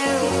Artlist.io.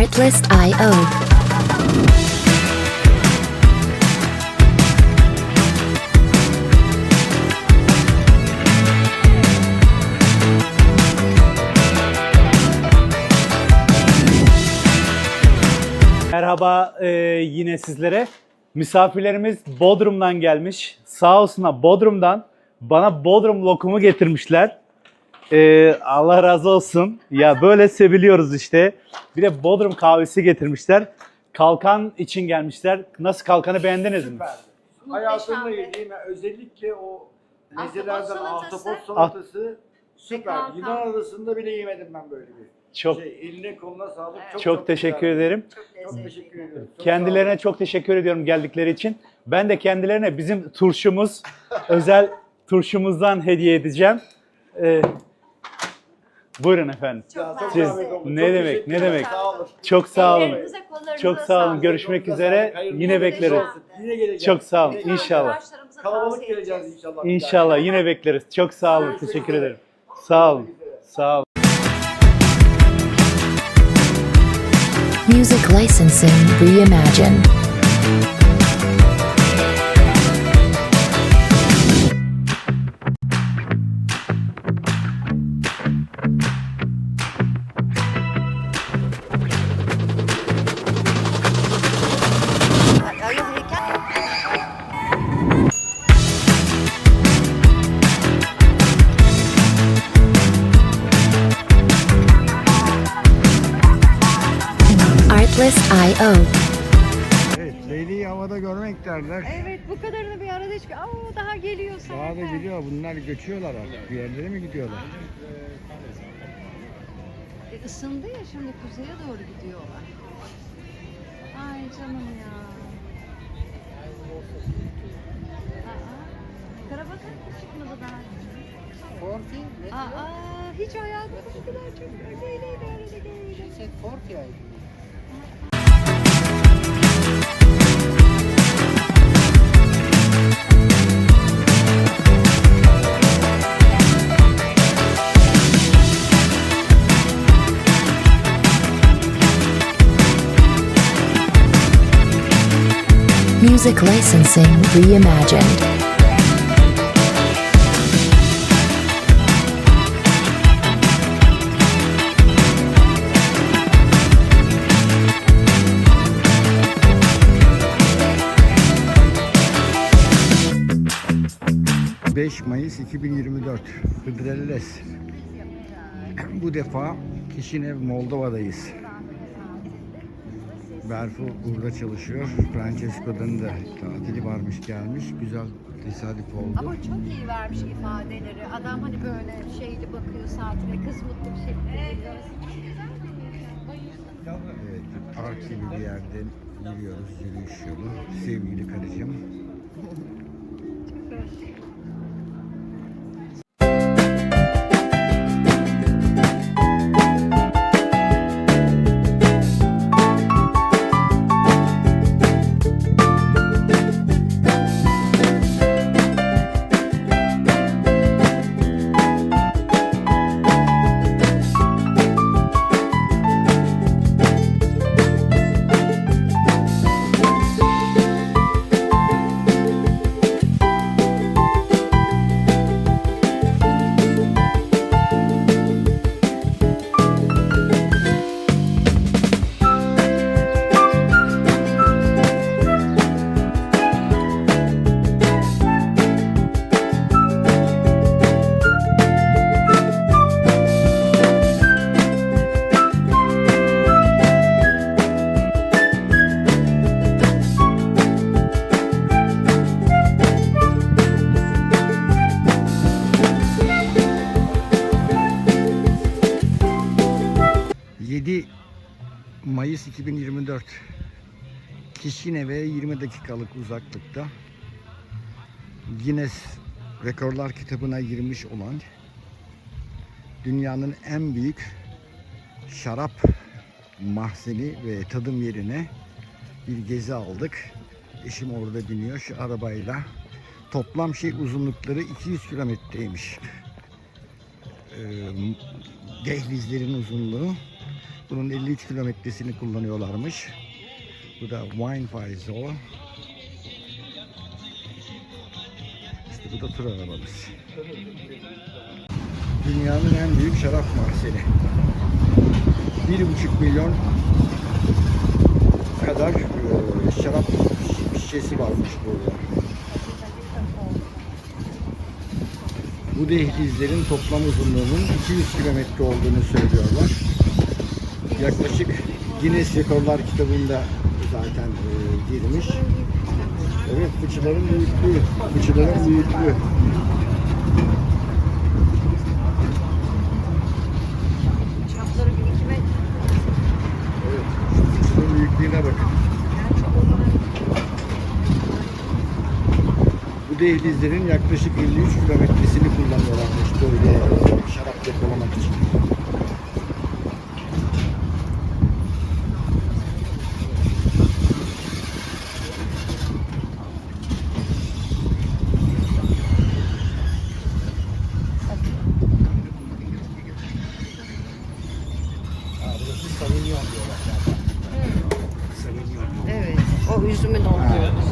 Artlist.io. Merhaba e, yine sizlere. Misafirlerimiz Bodrum'dan gelmiş. Sağ olsunlar Bodrum'dan bana Bodrum lokumu getirmişler. E, Allah razı olsun. Ya böyle seviliyoruz işte. Bir de Bodrum kahvesi getirmişler. Kalkan için gelmişler. Nasıl kalkanı beğendiniz mi? Süperdi. Hayatımda yediğim özellikle o mezelerden salatası. ahtapot salatası süper. kalkan. Yunan adasında bile yemedim ben böyle bir Çok şey. Eline koluna sağlık. Evet. Çok, çok teşekkür güzeldi. ederim. Çok Çok lezzetli. teşekkür ediyorum. Çok Kendilerine çok teşekkür ediyorum geldikleri için. Ben de kendilerine bizim turşumuz, özel turşumuzdan hediye edeceğim. E, buyurun efendim. Çok. Siz- ne Çok demek, ne demek. Sağ olun. Çok sağ olun. Ellerinize, kollarınıza Çok sağ olun. sağlık. Görüşmek Çok üzere. Hayırlı Yine olsun. bekleriz. Yine geleceğiz. Çok sağ olun. Yine- İnşallah. Arkadaşlarımıza Kalabalık tavsiye geleceğiz inşallah. İnşallah yine bekleriz. Çok sağ olun. Teşekkür ederim. Sağ olun. Sağ olun. Music licensing reimagined. Daha da gidiyor. Bunlar göçüyorlar artık. Bir yerlere mi gidiyorlar? E, ısındı ya şimdi kuzeye doğru gidiyorlar. Ay canım ya. Aa, çıkmadı daha. Ne Aa, aa, hiç hayatımda bu kadar çok örneğiyle bir arada görmedim. She Music licensing reimagined. Evet. 5 Mayıs 2024 Hıdrellez. Bu defa Kişinev Moldova'dayız. Berfu burada çalışıyor. Francesco'dan da tatili varmış gelmiş. Güzel tesadüf oldu. Ama çok iyi vermiş ifadeleri. Adam hani böyle şeyli bakıyor saatine, kız mutlu bir şekilde geliyor. Evet, park gibi bir yerden yürüyoruz yürüyüş yolu. Sevgili karıcığım. ...7 2024 Kişinev'e 20 dakikalık uzaklıkta Guinness Rekorlar kitabına girmiş olan dünyanın en büyük şarap mahzeni ve tadım yerine bir gezi aldık. Eşim orada biniyor şu arabayla. Toplam şey uzunlukları 200 kilometreymiş. Ee, dehlizlerin uzunluğu. Bunun 53 kilometresini kullanıyorlarmış. Bu da Wine Faizol. İşte bu da tur arabamız. Dünyanın en büyük şarap mahzeni. 1,5 milyon kadar e, şarap şişesi varmış burada. Bu dehlizlerin toplam uzunluğunun 200 kilometre olduğunu söylüyorlar. Yaklaşık Guinness Rekorlar kitabında zaten e, girmiş. Evet, fıçıların büyüklüğü, fıçıların büyüklüğü. Çapları bir iki metre. Evet, büyüklüğüne bakın. Bu dehlizlerin yaklaşık 53 kilometresini kullanıyorlarmış böyle şarap depolamak için. Evet, o üzümü dolduruyoruz.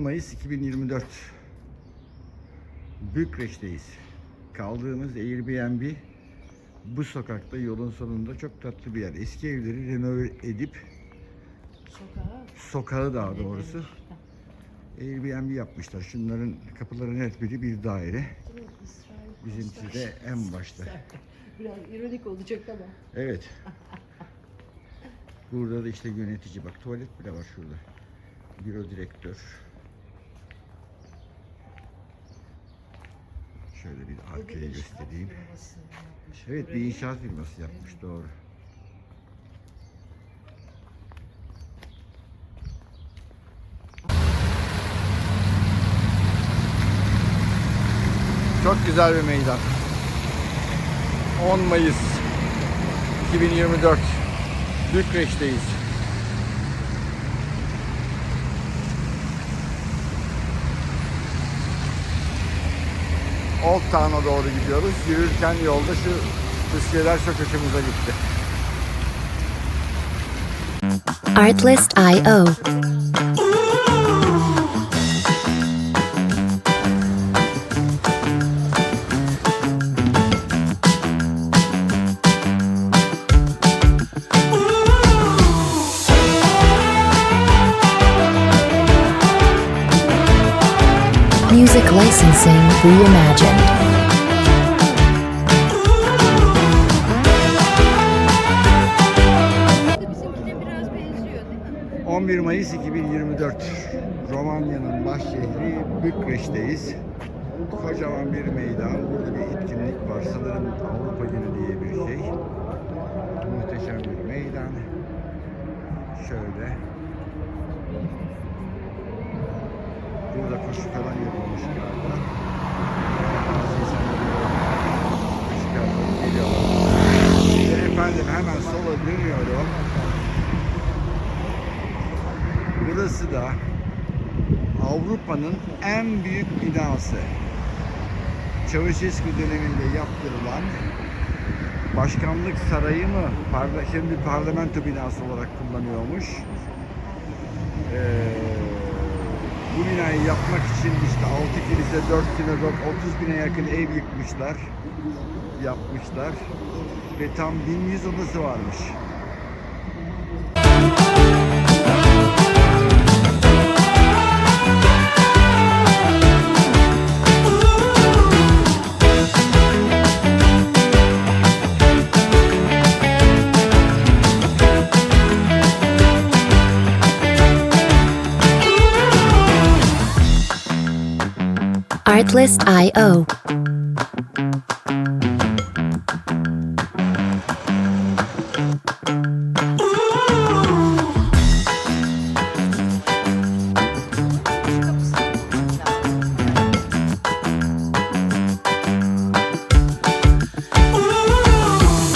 Mayıs 2024 Bükreş'teyiz. Kaldığımız Airbnb bu sokakta yolun sonunda çok tatlı bir yer. Eski evleri renove edip sokağı daha doğrusu Airbnb yapmışlar. Şunların kapıların her biri bir daire. Bizimki de en başta. Biraz ironik olacak ama. Evet. Burada da işte yönetici bak tuvalet bile var şurada. Büro direktör. Şöyle bir arkaya göstereyim. Evet bir inşaat firması yapmış doğru. Çok güzel bir meydan. 10 Mayıs 2024 Bükreş'teyiz. Old Town'a doğru gidiyoruz. Yürürken yolda şu fıskiyeler çok hoşumuza gitti. Artlist.io. Music licensing reimagined. Bizimkine biraz benziyor değil mi? 11 Mayıs 2024 Romanya'nın baş şehri Bükreş'teyiz. Kocaman bir meydan. Burada bir etkinlik var. Sanırım Avrupa Günü diye bir şey. Muhteşem bir meydan. Şöyle. Burada koşu falan yapılmış galiba. Efendim hemen sola dönüyorum. Burası da Avrupa'nın en büyük binası. Çavuşescu döneminde yaptırılan başkanlık sarayı mı? Parla, şimdi parlamento binası olarak kullanıyormuş. Ee, bu binayı yapmak için işte 6 kilise, 4 sinagog, 30 bine yakın ev yıkmışlar. Yapmışlar. Ve tam 1100 odası varmış. Artlist.io.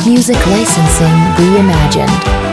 Music licensing reimagined.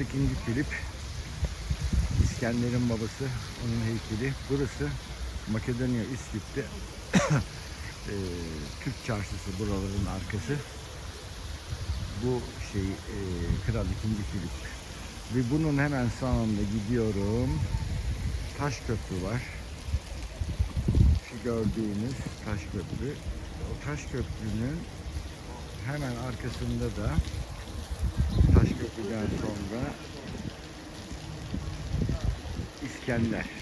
Kral 2. Filip İskender'in babası onun heykeli. Burası Makedonya İskip'te eee, Türk çarşısı buraların arkası. Bu şey eee, Kral 2. Filip. Ve bunun hemen sağında gidiyorum. Taş köprü var. Şu gördüğünüz taş köprü. O taş köprünün hemen arkasında da taş köprüden sonra İskender.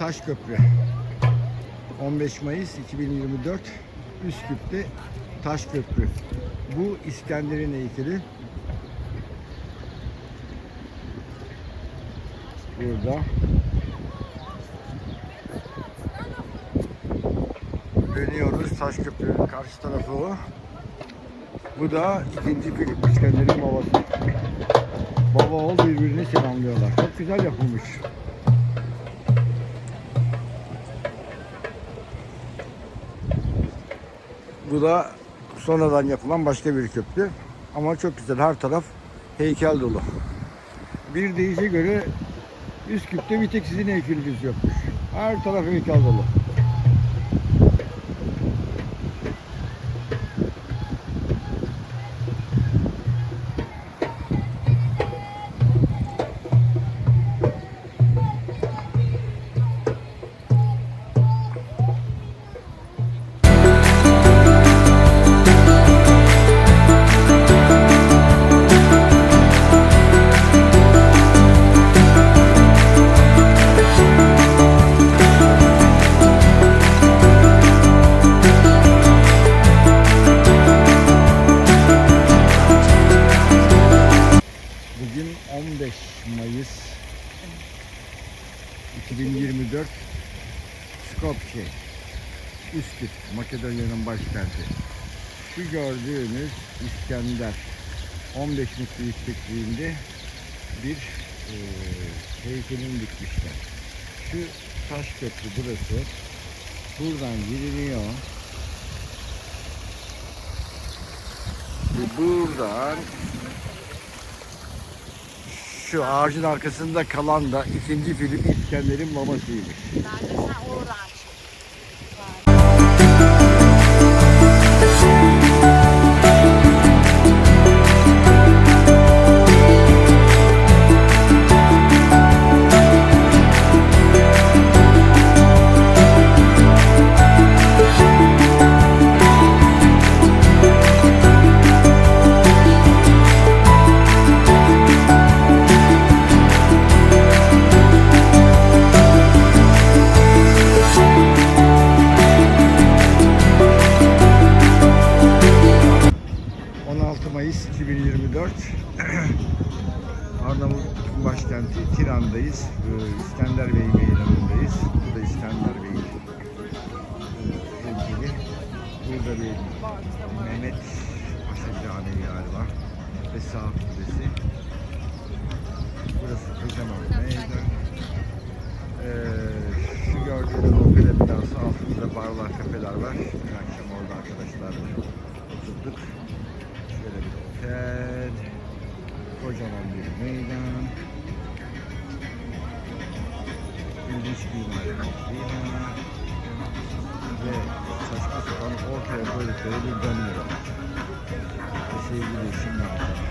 Burası Taşköprü. 15 Mayıs 2024 Üsküp'te Taşköprü. Bu İskender'in heykeli. Burada. Dönüyoruz Taşköprü'nün karşı tarafı. Bu da ikinci Filip İskender'in babası. Baba oğul birbirini selamlıyorlar. Çok güzel yapılmış. Bu da sonradan yapılan başka bir köprü. Ama çok güzel. Her taraf heykel dolu. Bir deyişe göre Üsküp'te bir tek sizin heykeliniz yokmuş. Her taraf heykel dolu. Makedonya'nın başkenti. Şu gördüğünüz İskender 15 metre yüksekliğinde bir e, heykelini dikmişler. Şu taş köprü burası. Buradan giriliyor. Ve buradan şu ağacın arkasında kalan da ikinci Filip İskender'in babasıymış. Ben de Arnavutluk'un başkenti Tiran'dayız. Ee, İskender Bey meydanındayız. Burada İskender Bey heykeli. Burada bir Mehmet Paşa Camii galiba. Ve Sağ Kulesi. Burası kocaman meydan. Ee, şu gördüğünüz opera binası altında barlar, kafeler var. Dün akşam orada arkadaşlarla oturduk. Şöyle bir otel. Kocaman bir meydan. İlginç bir bina. Ve saçma sapan ortaya koydukları bir. Ve sevgili eşim yaptı.